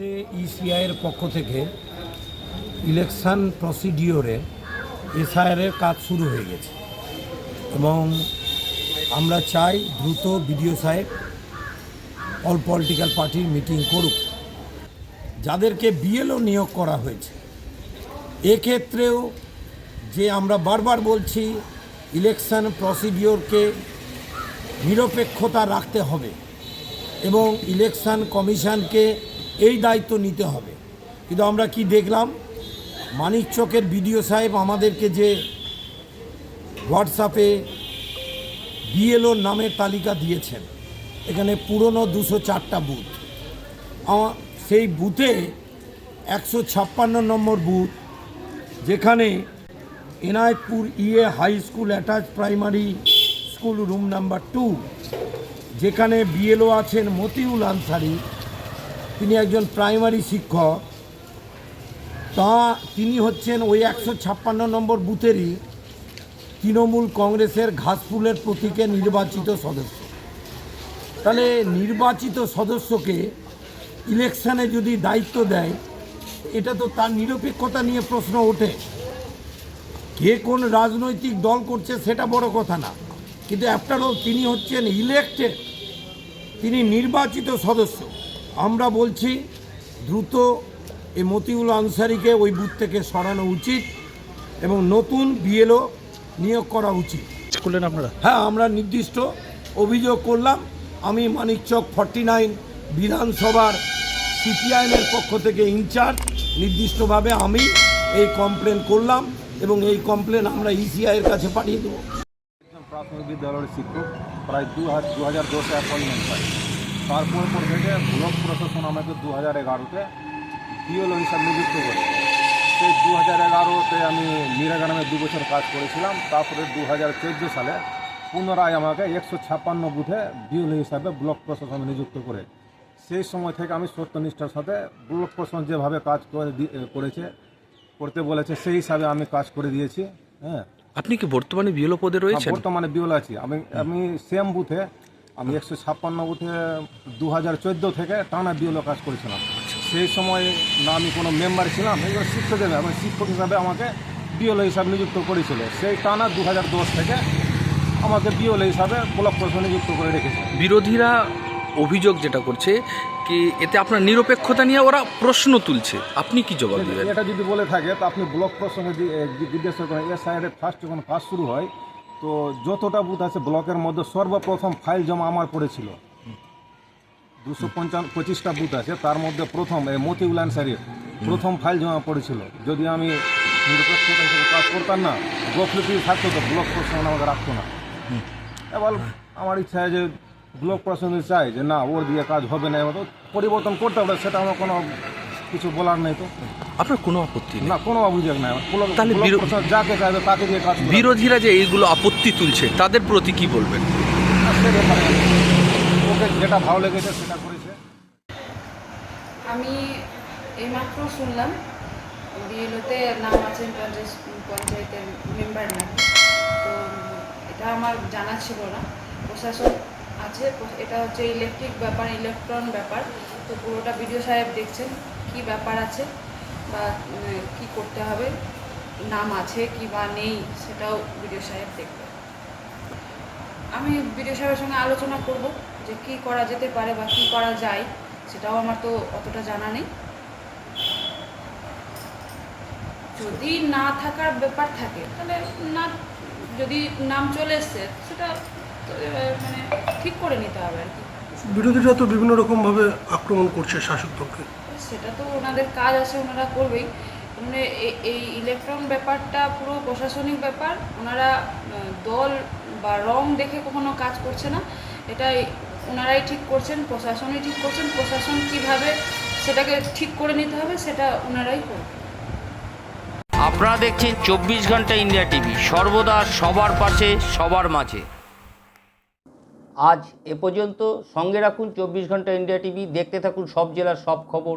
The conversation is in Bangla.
ইতিমধ্যে ইসিআইয়ের পক্ষ থেকে ইলেকশন প্রসিডিওরে এসআইআরের কাজ শুরু হয়ে গেছে। এবং আমরা চাই দ্রুত বিডিও সাহেব অল পলিটিক্যাল পার্টির মিটিং করুক। যাদেরকে বিএলও নিয়োগ করা হয়েছে, এক্ষেত্রেও যে আমরা বারবার বলছি ইলেকশন প্রসিডিওরকে নিরপেক্ষতা রাখতে হবে এবং ইলেকশন কমিশনকে এই দায়িত্ব নিতে হবে। কিন্তু আমরা কি দেখলাম? মানিকচকের বিডিও সাহেব আমাদেরকে যে হোয়াটসঅ্যাপে বিএলওর নামের তালিকা দিয়েছেন, এখানে পুরনো দুশো চারটা বুথ। সেই বুথে একশো ছাপ্পান্ন নম্বর বুথ, যেখানে Enayatpur EA high school attach primary school room number two, যেখানে বিএলও আছেন মতিউল আনসারি তিনি একজন প্রাইমারি শিক্ষক। তা তিনি হচ্ছেন ওই একশো ছাপ্পান্ন নম্বর বুথেরই তৃণমূল কংগ্রেসের ঘাসফুলের প্রতীকে নির্বাচিত সদস্য। তাহলে নির্বাচিত সদস্যকে ইলেকশানে যদি দায়িত্ব দেয়, এটা তো তার নিরপেক্ষতা নিয়ে প্রশ্ন ওঠে। কে কোন রাজনৈতিক দল করছে সেটা বড় কথা না। কিন্তু অল তিনি হচ্ছেন ইলেকটেড তিনি নির্বাচিত সদস্য। আমরা বলছি দ্রুত এই মতিউল আনসারিকে ওই বুথ থেকে সরানো উচিত এবং নতুন বিএলও নিয়োগ করা উচিত। করলেন আপনারা? হ্যাঁ আমরা নির্দিষ্ট অভিযোগ করলাম। আমি মানিকচক ফর্টি নাইন বিধানসভার সিপিআইএমের পক্ষ থেকে ইনচার্জ। নির্দিষ্টভাবে আমি এই কমপ্লেন করলাম এবং এই কমপ্লেন আমরা ইসিআইয়ের কাছে পাঠিয়ে দেবো। প্রাথমিক বিদ্যালয়ের শিক্ষক প্রায় দু হাজার দু হাজার দশে অ্যাপয়েন্টমেন্ট পাই তারপর পর থেকে ব্লক প্রশাসন আমাকে দু হাজার এগারোতে পিওলো হিসাবে নিযুক্ত করে সেই দু হাজার এগারোতে আমি মিরাগ্রামে দু বছর কাজ করেছিলাম। তারপরে দু হাজার চোদ্দ সালে পুনরায় আমাকে একশো ছাপ্পান্ন বুথে বিওলো হিসাবে ব্লক প্রশাসন নিযুক্ত করে। সেই সময় থেকে আমি সত্যনিষ্ঠার সাথে ব্লক প্রশাসন যেভাবে কাজ করে করেছে করতে বলেছে সেই হিসাবে আমি কাজ করে দিয়েছি হ্যাঁ। আপনি কি বর্তমানে বিএলও পদে হ্যাঁ, রয়েছেন বর্তমানে বিওল আছি। আমি আমি সেম বুথে আমি একশো ছাপ্পান্ন বুথে দু হাজার চোদ্দ থেকে টানা বিওলো কাজ করেছিলাম। সেই সময় না আমি কোনো মেম্বার ছিলাম এগুলো শিক্ষক হিসাবে আমি শিক্ষক হিসাবে আমাকে বিওলো হিসাবে নিযুক্ত করেছিল। সেই টানা দু হাজার দশ থেকে আমাকে বিওলো হিসাবে ব্লক প্রশাসন নিযুক্ত করে রেখেছে। বিরোধীরা অভিযোগ যেটা করছে কি এতে আপনার নিরপেক্ষতা নিয়ে ওরা প্রশ্ন তুলছে। আপনি কি জবাব দেবেন? এটা যদি বলে থাকে তো আপনি ব্লক এ, যে জিজ্ঞাসা করেন এর সাইডে ফার্স্ট যখন কাজ শুরু হয় তো যতটা বুথ আছে ব্লকের মধ্যে সর্বপ্রথম ফাইল জমা আমার পড়েছিল। দুশো পঞ্চান্ন পঁচিশটা বুথ আছে, তার মধ্যে প্রথম, এই মতিউল আনসারির প্রথম ফাইল জমা পড়েছিল। যদি আমি কাজ করতাম না গফলিপি থাকতো তো ব্লক প্রশাসন আমাকে রাখতো না। এবার আমার ইচ্ছা যে ব্লক প্রশাসন চায় যে না, ওর দিয়ে কাজ হবে না, এবার পরিবর্তন করতে হবে, সেটা আমার কোনো কিছু বলার নেই তো। আপনার কোনো আপত্তি না কোনো অভিযোগ নাই। তাহলে যাকে চাইবে তাকে দিয়ে কাজ বিরোধীরা যে এইগুলো আপত্তি তুলছে তাদের প্রতি কি বলবেন? না, ওকে যেটা ভালো লেগেছে সেটা করেছে। আমি এইমাত্র শুনলাম বিএলওতে নাম আছে পঞ্চায়েত পঞ্চায়েতের মেম্বার নাম। তো এটা আমার জানা ছিল না। প্রশাসন আছে এটা হচ্ছে ইলেকট্রিক ব্যাপার ইলেকট্রন ব্যাপার। তো পুরোটা বিডিও সাহেব দেখছেন। কি ব্যাপার আছে বা কি করতে হবে, নাম আছে কি বা নেই, সেটাও বিডিও সাহেব দেখবে। আমি বিডিও সাহেবের সঙ্গে আলোচনা করব যে কি করা যেতে পারে বা কি করা যায়, সেটাও আমার তো অতটা জানা নেই। যদি না থাকার ব্যাপার থাকে, তাহলে না, যদি নাম চলে এসছে, সেটা মানে ঠিক করে নিতে হবে আর কি। বিরোধীরা তো বিভিন্ন রকমভাবে আক্রমণ করছে শাসক দলকে সেটা তো ওনাদের কাজ আছে ওনারা করবেই। মানে এই ইলেকট্রন ব্যাপারটা পুরো প্রশাসনিক ব্যাপার। ওনারা দল বা রং দেখে কখনো কাজ করছে না। এটাই ওনারাই ঠিক করছেন প্রশাসনই ঠিক করছেন। প্রশাসন কীভাবে সেটাকে ঠিক করে নিতে হবে সেটা ওনারাই করবে আপনারা দেখছেন চব্বিশ ঘণ্টা ইন্ডিয়া টিভি। সর্বদা সবার পাশে সবার মাঝে। আজ এ পর্যন্ত সঙ্গে রাখুন চব্বিশ ঘণ্টা ইন্ডিয়া টিভি। দেখতে থাকুন সব জেলার সব খবর।